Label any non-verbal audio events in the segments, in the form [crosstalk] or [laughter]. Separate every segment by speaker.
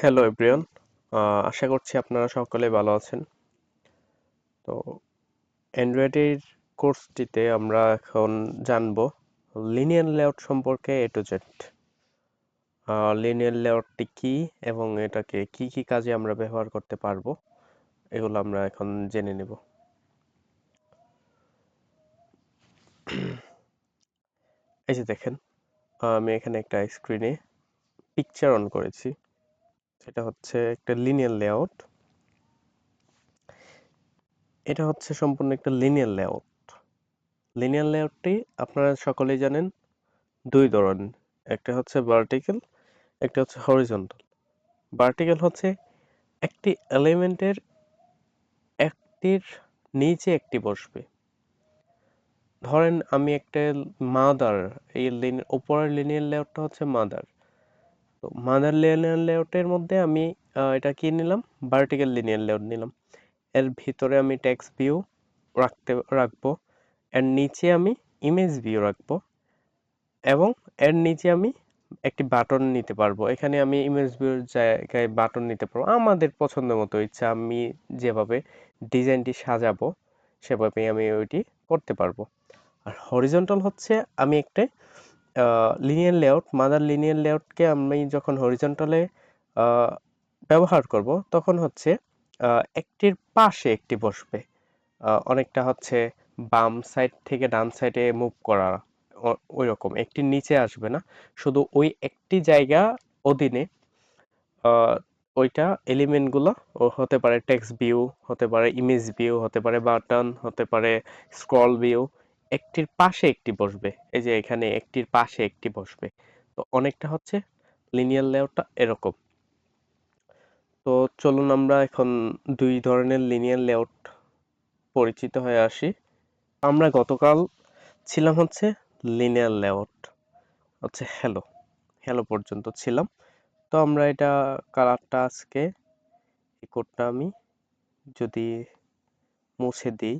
Speaker 1: Hello everyone আশা করছি আপনারা সকলে ভালো আছেন। তো অ্যান্ড্রয়েডের কোর্সটিতে আমরা এখন জানব লিনিয়ার লেআউট সম্পর্কে এ টু জেড লিনিয়ার লেআউটটি কী এবং এটাকে কি কি কাজে আমরা ব্যবহার করতে পারব, এগুলো আমরা এখন জেনে নেব। এই যে দেখেন, আমি এখানে একটা স্ক্রিনে পিকচার অন করেছি। সেটা হচ্ছে একটা লিনিয়ার লেআউট এটা হচ্ছে সম্পূর্ণ একটা লিনিয়ার লেআউট লিনিয়ার লেআউটটি আপনারা সকলেই জানেন, দুই ধরনের একটা হচ্ছে ভার্টিক্যাল একটা হচ্ছে হরিজন্টাল ভার্টিক্যাল হচ্ছে একটি এলিমেন্টের একটির নিচে একটি বসবে। ধরেন আমি একটা মাদার এই লিন উপরের লিনিয়ার লেআউটটা হচ্ছে মাদার তো মাদার লিনিয়ার লেআউটের মধ্যে আমি এটা কি নিলাম? ভার্টিক্যাল লিনিয়ার লেআউট নিলাম। এর ভিতরে আমি টেক্সট ভিউ রাখতে, রাখব। এর নিচে আমি ইমেজ ভিউ রাখব। এবং এর নিচে আমি একটি বাটন নিতে পারব। এখানে আমি ইমেজ ভিউর জায়গায় বাটন নিতে পারব। আমাদের পছন্দ মতো ইচ্ছা, আমি যেভাবে ডিজাইনটি সাজাবো, সেভাবেই আমি ওইটি করতে পারব। আর হরিজন্টাল হচ্ছে আমি একটা লিনিয়ার লেআউট মাদার লিনিয়ার লেআউটকে আমি যখন হরিজন্টালে ব্যবহার করব, তখন হচ্ছে একটির পাশে একটি বসবে। অনেকটা হচ্ছে বাম সাইড থেকে ডান সাইডে মুভ করা ওই রকম একটি নিচে আসবে না। শুধু ওই একটি জায়গা অধীনে ওইটা এলিমেন্টগুলো ও, হতে পারে টেক্সট ভিউ হতে পারে ইমেজ ভিউ হতে পারে বাটন হতে পারে স্ক্রল ভিউ একটির পাশে একটি বসবে। এই যে এখানে একটির পাশে একটি বসবে। তো অনেকটা হচ্ছে লিনিয়ার লেআউটটা এরকম। তো চলুন আমরা এখন দুই ধরনের লিনিয়ার লেআউট পরিচিত হয়ে আসি। আমরা গতকাল ছিলাম হচ্ছে লিনিয়ার লেআউট হচ্ছে হ্যালো হ্যালো পর্যন্ত ছিলাম। তো আমরা এটা কালারটা আজকে এই কোডটা আমি যদি মুছে দিই।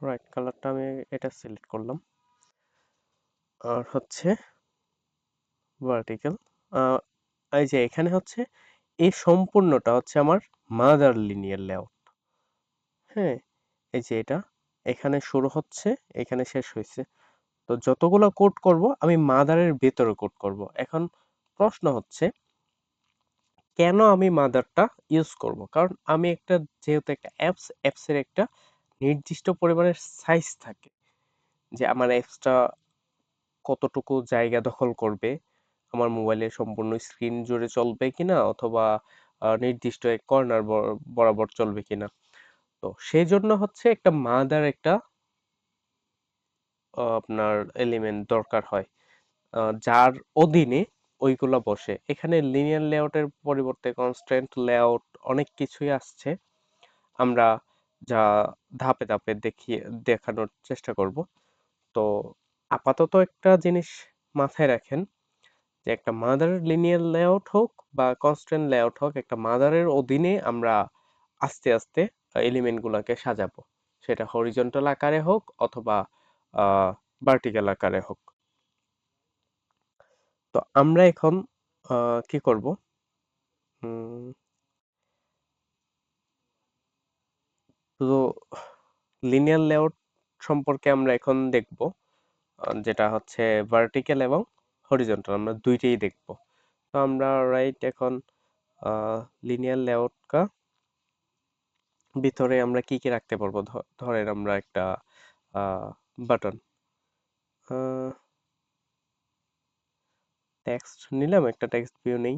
Speaker 1: রাইট কালারটা আমি এটা সিলেক্ট করলাম। আর হচ্ছে ভার্টিক্যাল এই যে এখানে হচ্ছে এই সম্পূর্ণটা হচ্ছে আমার মাদার লিনিয়ার লেআউট হ্যাঁ এই যে এটা, এখানে শুরু হচ্ছে, এখানে শেষ হয়েছে। তো যতগুলো কোড করব, আমি মাদারের ভেতরে কোড করব। এখন প্রশ্ন হচ্ছে, কেন আমি মাদারটা ইউজ করব? কারণ আমি একটা, যেহেতু একটা অ্যাপস অ্যাপসের একটা নির্দিষ্ট পরিমাণের সাইজ থাকে যে আমার অ্যাপসটা কতটুকু জায়গা দখল করবে, আমার মোবাইলে সম্পূর্ণ স্ক্রিন জুড়ে চলবে কিনা অথবা নির্দিষ্ট এক কর্নার বরাবর চলবে কিনা। তো সেই জন্য হচ্ছে একটা মাদার একটা আপনার এলিমেন্ট দরকার হয়। যার অধীনে ওইগুলো বসে। এখানে লিনিয়ার লেআউটের পরিবর্তে কনস্ট্যান্ট লেআউট অনেক কিছুই আসছে। আমরা যা ধাপে ধাপে দেখিয়ে দেখানোর চেষ্টা করব। তো আপাতত একটা জিনিস মাথায় রাখেন যে একটা মাদার লিনিয়ার লেআউট হোক বা কনস্ট্যান্ট লেআউট হোক, একটা মাদারের অধীনে আমরা আস্তে আস্তে এলিমেন্টগুলোকে সাজাবো। সেটা হরিজন্টাল আকারে হোক অথবা ভার্টিক্যাল আকারে হোক। তো আমরা এখন কি করব? তো লিনিয়ার লেআউট সম্পর্কে আমরা এখন দেখব যেটা হচ্ছে ভার্টিক্যাল এবং হরিজন্টাল আমরা দুইটাই দেখব। তো আমরা রাইট এখন লিনিয়ার লেআউট কা ভিতরে আমরা কি কি রাখতে পারব? ধরেন আমরা একটা বাটন টেক্সট নিলাম, একটা টেক্সট ভিউ নেই।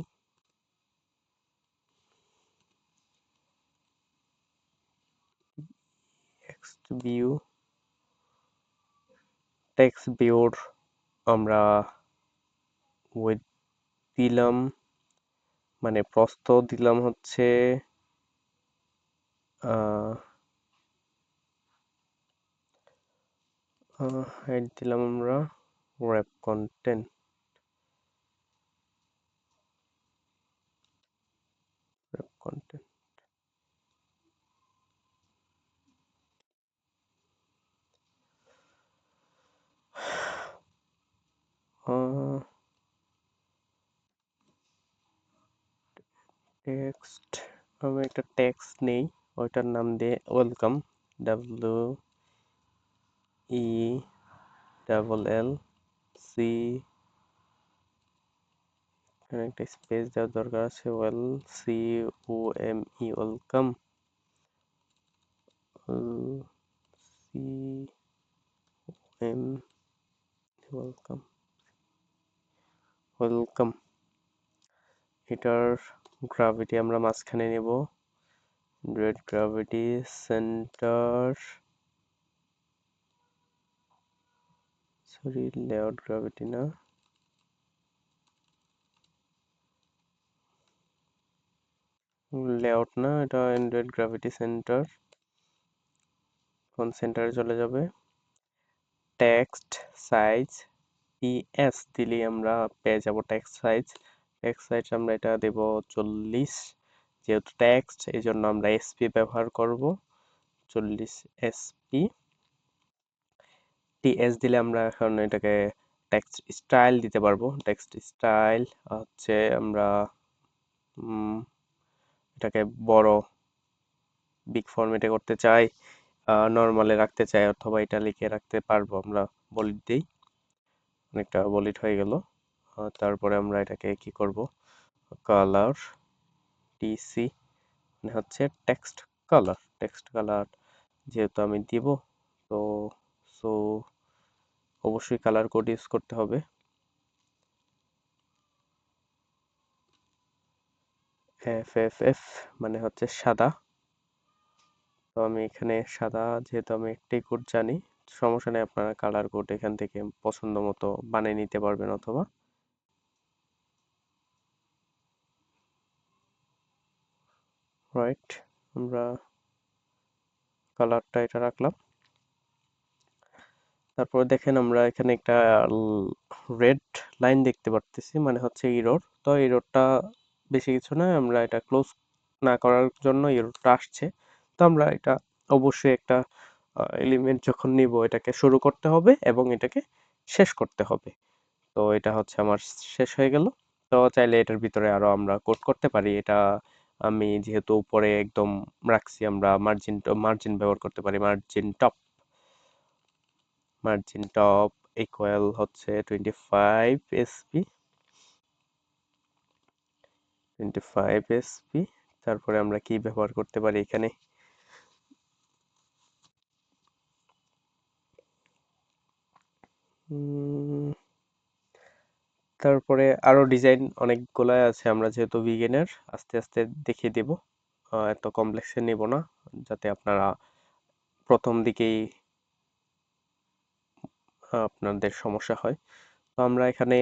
Speaker 1: টেক্সট ভিউ টেক্সট ভিউর আমরা উইথ দিলাম মানে প্রস্থ দিলাম হচ্ছে দিলাম আমরা wrap content wrap content text আমি একটা টেক্সট নেই ওইটার নাম দিয়ে welcome W E double L C এখানে একটা স্পেস দেওয়ার দরকার আছে well C O M E welcome C M welcome welcome এটার গ্রাভিটি আমরা মাঝখানে নেব। Red gravity centre sorry layout gravity না। লেআউট না, এটা অ্যান্ড্রয়েড গ্রাভিটি সেন্টার কোন সেন্টারে চলে যাবে? টেক্সট সাইজ ইএস দিলে আমরা পেয়ে যাব টেক্সট সাইজ টেক্সট সাইজ আমরা এটা দেব চল্লিশ। যেহেতু টেক্সট এই জন্য আমরা এসপি ব্যবহার করব। চল্লিশ এসপি টিএস দিলে আমরা এখন এটাকে টেক্সট স্টাইল দিতে পারব। টেক্সট স্টাইল হচ্ছে আমরা এটাকে বড় বিগ ফরম্যাটে করতে চাই নর্মালে রাখতে চাই অথবা এটা লিখে রাখতে পারব আমরা বলিট দিই। অনেকটা বলিট হয়ে গেল। তারপরে আমরা এটাকে কি করব? কালার টিসি মানে হচ্ছে টেক্সট কালার টেক্সট কালার যেহেতু আমি দিব, তো সো অবশ্যই কালার কোড ইউজ করতে হবে। এফ এফ এফ মানে হচ্ছে সাদা। তো আমি এখানে সাদা, যেহেতু আমি একটাই কোড জানি সমস্যা নেই, আপনারা কালার কোড এখান থেকে পছন্দ মতো বানিয়ে নিতে পারবেন অথবা রাইট আমরা কালারটা এটা রাখলাম। তারপর দেখেন আমরা এখানে একটা রেড লাইন দেখতে পারতেছি মানে হচ্ছে ইরোর তো ইরোরটা বেশি কিছু না আমরা এটা ক্লোজ না করার জন্য ইরোরটা আসছে। তো আমরা এটা অবশ্যই একটা এলিমেন্ট যখন নিব, এটাকে শুরু করতে হবে এবং এটাকে শেষ করতে হবে। তো এটা হচ্ছে আমার শেষ হয়ে গেল। তো চাইলে এটার ভিতরে আরও আমরা কোড করতে পারি। এটা আমি যেহেতু উপরে একদম রাখছি, আমরা মার্জিন মার্জিন ব্যবহার করতে পারি। Margin top margin top equal হচ্ছে twenty five SP twenty five SP তারপরে আমরা কি ব্যবহার করতে পারি এখানে? তারপরে আরও ডিজাইন অনেকগুলাই আছে, আমরা যেহেতু বিগিনার আস্তে আস্তে দেখিয়ে দেব। এত কমপ্লেক্সে নেব না, যাতে আপনারা প্রথম দিকেই আপনাদের সমস্যা হয়। তো আমরা এখানে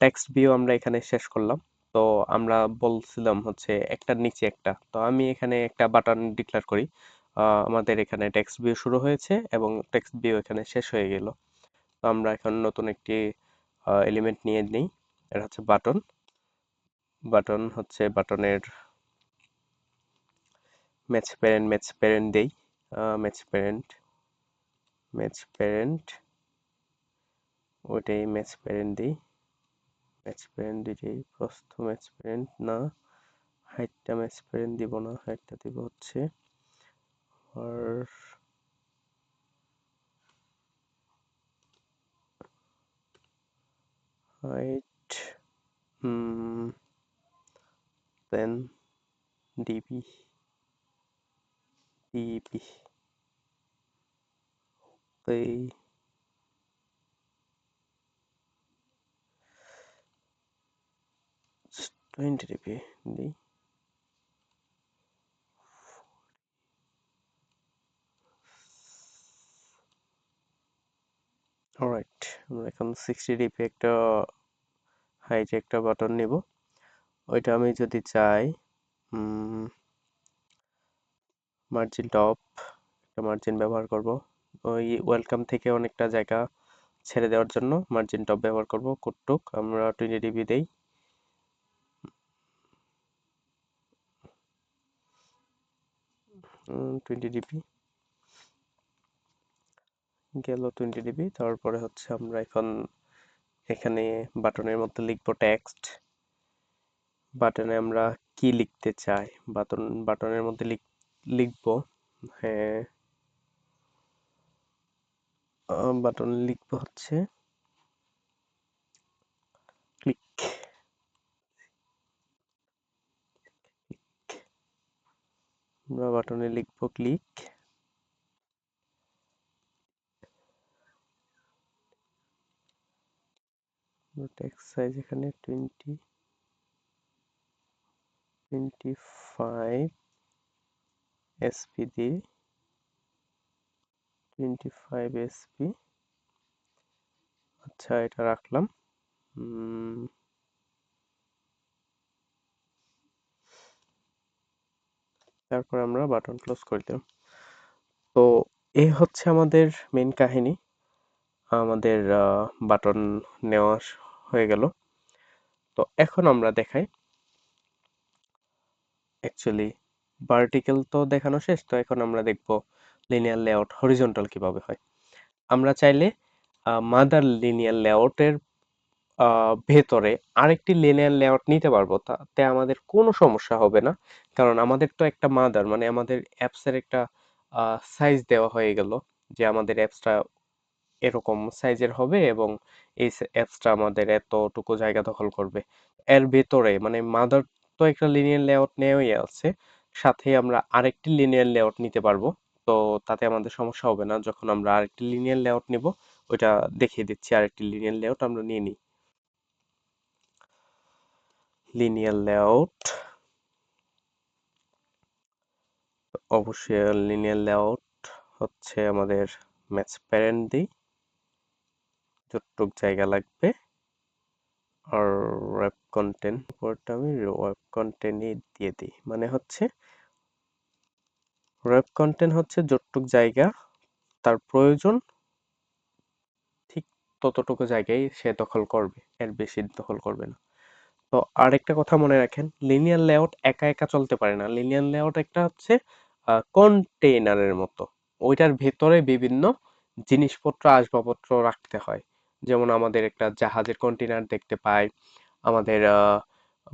Speaker 1: টেক্সট ভিউ আমরা এখানে শেষ করলাম। তো আমরা বলছিলাম হচ্ছে একটার নিচে একটা। তো আমি এখানে একটা বাটন ডিক্লেয়ার করি। আমাদের এখানে টেক্সট ভিউ শুরু হয়েছে এবং টেক্সট ভিউ এখানে শেষ হয়ে গেল। তো আমরা এখন নতুন একটি এলিমেন্ট নিয়ে নিই। এটা হচ্ছে বাটন। বাটন হচ্ছে বাটনের ম্যাচ প্যারেন্ট ম্যাচ প্যারেন্ট দেই। ম্যাচ প্যারেন্ট ম্যাচ প্যারেন্ট ওইটাই ম্যাচ প্যারেন্ট দিই। ম্যাচ প্যারেন্ট দিই প্রস্থ ম্যাচ প্যারেন্ট না হাইটটা ম্যাচ প্যারেন্ট দিব না হাইটটা দিব হচ্ছে, আর height hmm, 10 dB dB okay it's 20 dB D. Alright আমরা এখন সিক্সটি ডিপি একটা হাইটে একটা বাটন নিব। ওইটা আমি যদি চাই মার্জিন টপ একটা মার্জিন ব্যবহার করব। ওই ওয়েলকাম থেকে অনেকটা জায়গা ছেড়ে দেওয়ার জন্য মার্জিন টপ ব্যবহার করব, কুটটুক। আমরা টোয়েন্টি ডিবি দেই। টোয়েন্টি ডিবি গেল টোয়েন্টি ডিবি তারপরে হচ্ছে আমরা এখন এখানে বাটনের মধ্যে লিখব টেক্সট বাটনে আমরা কি লিখতে চাই? বাটন, বাটনের মধ্যে লিখব হ্যাঁ। বাটন লিখব হচ্ছে ক্লিক আমরা বাটনে লিখব ক্লিক টেক্সট সাইজ এখানে টোয়েন্টি টোয়েন্টি ফাইভ এসপি দিই টোয়েন্টি ফাইভ এসপি আচ্ছা এটা রাখলাম। তারপর আমরা বাটন ক্লোজ করে দিলাম। তো এই হচ্ছে আমাদের মেন কাহিনী। আমাদের বাটন নেওয়া হয়ে গেল। তো এখন আমরা দেখাই। অ্যাকচুয়ালি ভার্টিক্যাল তো দেখানো শেষ, তো এখন আমরা দেখব লিনিয়ার লেআউট হরিজন্টাল কীভাবে হয়। আমরা চাইলে মাদার লিনিয়ার লেআউটের ভেতরে আরেকটি লিনিয়ার লেআউট নিতে পারব তাতে আমাদের কোনো সমস্যা হবে না, কারণ আমাদের তো একটা মাদার মানে আমাদের অ্যাপসের একটা সাইজ দেওয়া হয়ে গেল, যে আমাদের অ্যাপসটা এরকম সাইজের হবে এবং এই অ্যাপসটা আমাদের এতটুকু জায়গা দখল করবে। এর ভেতরে মানে মাদার তো একটা লিনিয়ার লেআউট নেওয়াই আছে, সাথে আমরা আরেকটি লিনিয়ার লেআউট নিতে পারব। তো তাতে আমাদের সমস্যা হবে না, যখন আমরা আরেকটি লিনিয়ার লেআউট নিব, ওইটা দেখিয়ে দিচ্ছি, আরেকটি লিনিয়ার লেআউট আমরা নিয়ে নিই। লিনিয়ার লেআউট অবশ্যই লিনিয়ার লেআউট হচ্ছে আমাদের ম্যাচ প্যারেন্ট দিই। যতটুক জায়গা লাগবে। আর ওয়েব কন্টেন্ট উপরটা আমি ওয়েব কন্টেন্টই দিয়ে দিই। মানে হচ্ছে ওয়েব কন্টেন্ট হচ্ছে যতটুক জায়গা তার প্রয়োজন ঠিক ততটুকু জায়গায় সে দখল করবে, এর বেশি দখল করবে না। তো আরেকটা কথা মনে রাখেন লিনিয়ার লেআউট একা একা চলতে পারে না। লিনিয়ার লেআউট একটা হচ্ছে কন্টেইনারের মতো। ওইটার ভেতরে বিভিন্ন জিনিসপত্র, আসবাবপত্র রাখতে হয়। যেমন আমাদের একটা জাহাজের কন্টেইনার দেখতে পাই, আমাদের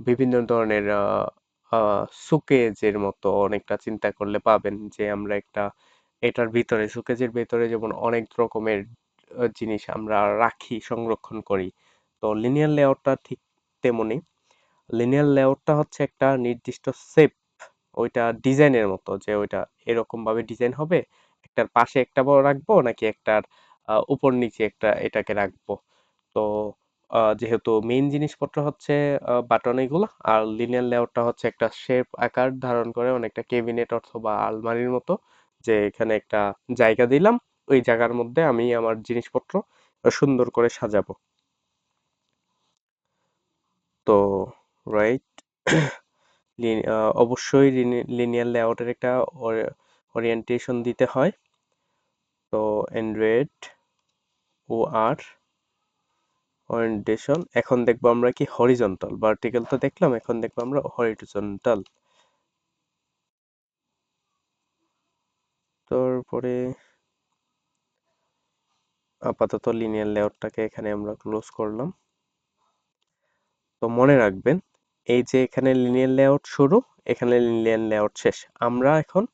Speaker 1: বিভিন্ন ধরনের সুকেজের মতো অনেকটা চিন্তা করলে পাবেন যে আমরা একটা, এটার ভিতরে সুকেজের ভেতরে যেমন অনেক রকমের জিনিস আমরা রাখি, সংরক্ষণ করি। তো লিনিয়ার লেআউটটা ঠিক তেমনি লিনিয়ার লেআউটটা হচ্ছে একটা নির্দিষ্ট সেপ ওইটা ডিজাইনের মতো যে ওইটা এরকম ভাবে ডিজাইন হবে, একটার পাশে একটা বড় রাখব নাকি একটার উপর নিচে একটা এটাকে রাখব। তো যেহেতু মেইন জিনিসপত্র হচ্ছে বাটন এগুলো, আর লিনিয়ার লেআউটটা হচ্ছে একটা শেপ আকার ধারণ করে অনেকটা কেবিনেট অথবা আলমারির মতো, যে এখানে একটা জায়গা দিলাম, ওই জায়গার মধ্যে আমি আমার জিনিসপত্র সুন্দর করে সাজাবো। তো রাইট [clears throat] অবশ্যই লিনিয়ার লেআউটের একটা ওরিয়েন্টেশন দিতে হয়। তো অ্যান্ড্রয়েড ও আর ওরিয়েন্টেশন এখন দেখব আমরা কি হরিজন্টাল ভার্টিক্যাল তো দেখলাম, এখন দেখব আমরা হরিজন্টাল তারপরে আপাতত লিনিয়ার লেআউটটাকে এখানে আমরা ক্লোজ করলাম। তো মনে রাখবেন, এই যে এখানে লিনিয়ার লেআউট শুরু, এখানে লিনিয়ার লেআউট শেষ। আমরা এখন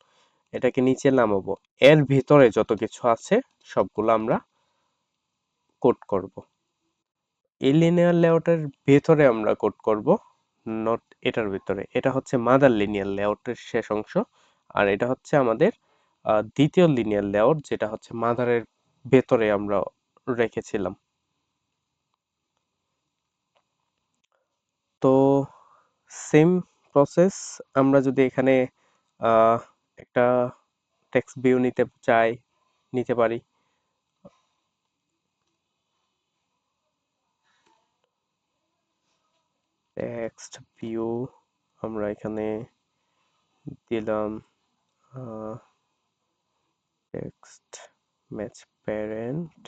Speaker 1: এটাকে নিচে নামাবো। এর ভিতরে যত কিছু আছে, সবগুলো আমরা কোড করব। এই লিনিয়ার লেআউটের ভেতরে আমরা কোড করব নট এটার ভিতরে। এটা হচ্ছে মাদার লিনিয়ার লেআউটের শেষ অংশ, আর এটা হচ্ছে আমাদের দ্বিতীয় লিনিয়ার লেআউট যেটা হচ্ছে মাদারের ভেতরে আমরা রেখেছিলাম। তো সেম প্রসেস আমরা যদি এখানে একটা টেক্সট ভিউ নিতে চাই, নিতে পারি টেক্সট ভিউ আমরা এখানে দিলাম টেক্সট ম্যাচ প্যারেন্ট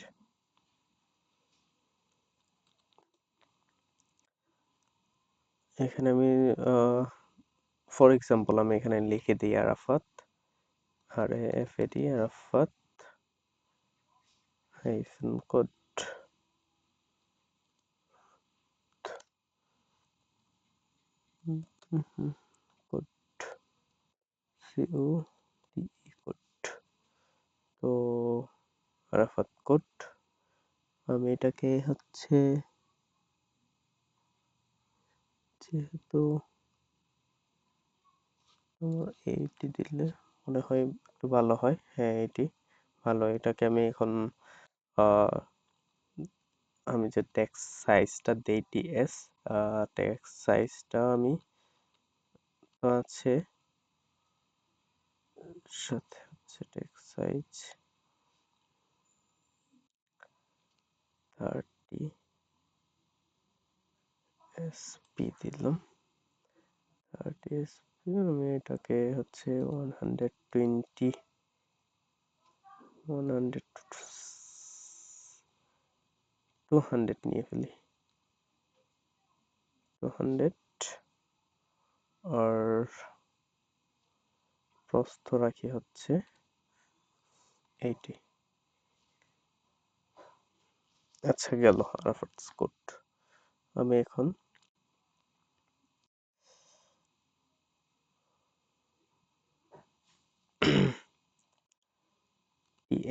Speaker 1: এখানে আমি ফর এক্সাম্পল আমি এখানে লিখে দিই Arafat R F AD Arafat hyphen code code CO code তো আরাফাত কোড আমি এটাকে হচ্ছে যেহেতু এইটি দিলে মনে হয় একটু ভালো হয়। হ্যাঁ এটি ভালো। এটাকে আমি এখন আমি যে টেক্সট সাইজটা দেই টিএস টেক্সট সাইজটা আমি আছে। সাথে হচ্ছে টেক্সট সাইজ থার্টি এসপি দিলাম। থার্টি এসপি আমি এটাকে হচ্ছে one hundred twenty one hundred two hundred নিয়ে ফেলি। টু হান্ড্রেড আর প্রস্থ রাখি হচ্ছে এইটি। আচ্ছা গেল আরাফাত আমি এখন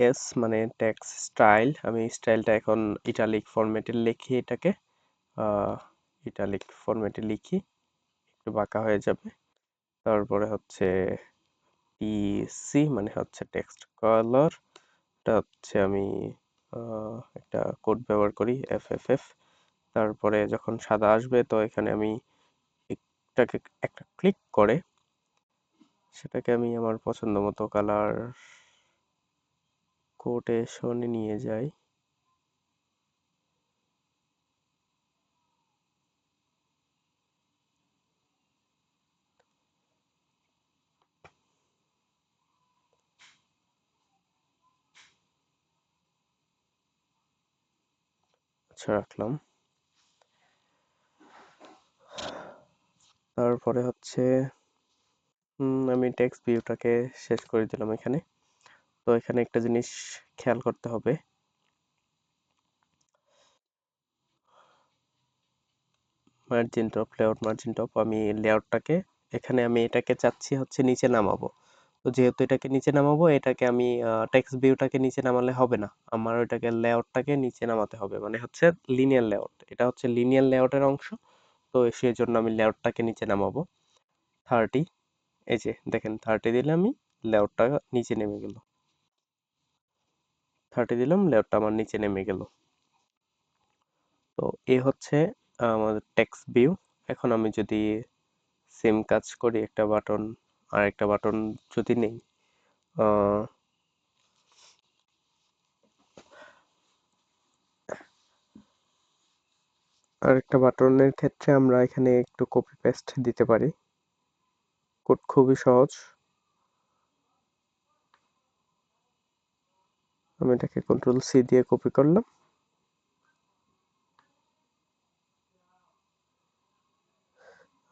Speaker 1: এস মানে টেক্সট স্টাইল আমি স্টাইলটা এখন ইটালিক ফরম্যাটে লিখি এটাকে। ইটালিক ফরম্যাটে লিখি। একটু বাঁকা হয়ে যাবে। তারপরে হচ্ছে পিসি মানে হচ্ছে টেক্সট কালার এটা হচ্ছে আমি একটা কোড ব্যবহার করি এফ এফ এফ তারপরে যখন সাদা আসবে, তো এখানে আমি এটাকে একটা ক্লিক করে, সেটাকে আমি আমার পছন্দ মতো কালার কোটেশনে নিয়ে যাই। আচ্ছা রাখলাম। তারপরে হচ্ছে আমি টেক্সট ভিউটাকে শেষ করে দিলাম এখানে। তো এখানে একটা জিনিস খেয়াল করতে হবে। Margin top layout margin top আমি লেআউটটাকে এখানে আমি এটাকে চাচ্ছি হচ্ছে নিচে নামাবো। তো যেহেতু এটাকে নিচে নামাবো, এটাকে আমি টেক্সট ভিউটাকে নিচে নামালে হবে না। আমার ওইটাকে লেআউটটাকে নিচে নামাতে হবে। মানে হচ্ছে লিনিয়ার লেআউট এটা হচ্ছে লিনিয়ার লেআউটের অংশ। তো সেই জন্য আমি লেআউটটাকে নিচে নামাবো। থার্টি এই যে, দেখেন থার্টি দিলে আমি লেআউটটা নিচে নেমে গেল। থার্টি দিলাম লেআউটটা আমার নিচে নেমে গেল। তো এ হচ্ছে আমাদের টেক্সট ভিউ এখন আমি যদি সেম কাজ করি একটা বাটন আর একটা বাটন যদি নেই আর একটা বাটনের ক্ষেত্রে আমরা এখানে একটু কপি পেস্ট দিতে পারি। কোড খুবই সহজ। আমি এটাকে কন্ট্রোল সি দিয়ে কপি করলাম।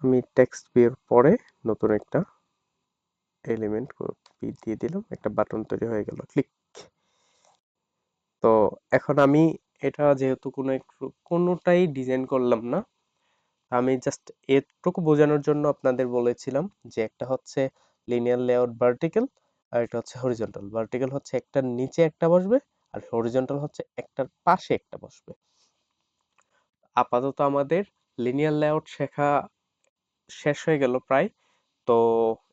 Speaker 1: আমি টেক্সট বিয়ের পরে নতুন একটা এলিমেন্ট দিয়ে দিলাম, একটা বাটন তৈরি হয়ে গেল ক্লিক তো এখন আমি এটা যেহেতু কোনো একটু, কোনোটাই ডিজাইন করলাম না আমি জাস্ট এটুকু বোঝানোর জন্য আপনাদের বলেছিলাম যে একটা হচ্ছে লিনিয়ার লেআউট ভার্টিক্যাল আর এটা হচ্ছে হরিজন্টাল ভার্টিক্যাল হচ্ছে একটার নিচে একটা বসবে আর হরিজন্টাল হচ্ছে একটার পাশে একটা বসবে। আপাতত আমাদের লিনিয়ার লেআউট শেখা শেষ হয়ে গেল প্রায়, তো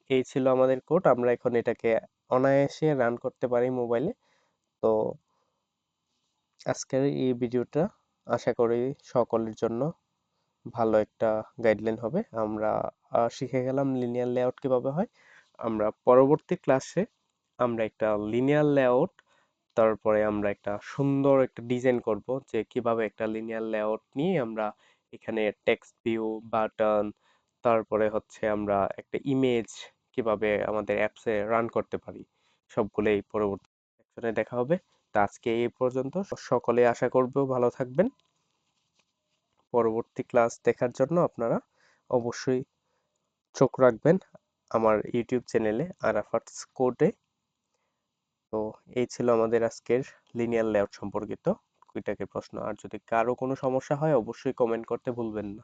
Speaker 1: এই ছিল আমাদের কোড আমরা এখন এটাকে অনায়াসে রান করতে পারি মোবাইলে। তো আজকের এই ভিডিওটা আশা করি সকলের জন্য ভালো একটা গাইডলাইন হবে। আমরা শিখে গেলাম লিনিয়ার লেআউট কীভাবে হয়। আমরা পরবর্তী ক্লাসে আমরা একটা লিনিয়ার লেআউট তারপরে আমরা একটা সুন্দর একটা ডিজাইন করব যে কীভাবে একটা লিনিয়ার লেআউট নিয়ে আমরা এখানে টেক্সট ভিউ বাটন তারপরে হচ্ছে আমরা একটা ইমেজ কীভাবে আমাদের অ্যাপসে রান করতে পারি। সবগুলোই পরবর্তী সেকশনে দেখা হবে। তো আজকে এই পর্যন্ত। সকলে আশা করব ভালো থাকবেন। পরবর্তী ক্লাস দেখার জন্য আপনারা অবশ্যই চোখ রাখবেন আমার ইউটিউব চ্যানেলে আরাফাটস কোডে তো এই ছিল আমাদের আজকের লিনিয়ার লেআউট সম্পর্কিত। কুইটাকের প্রশ্ন। আর যদি কারও কোনো সমস্যা হয়, অবশ্যই কমেন্ট করতে ভুলবেন না।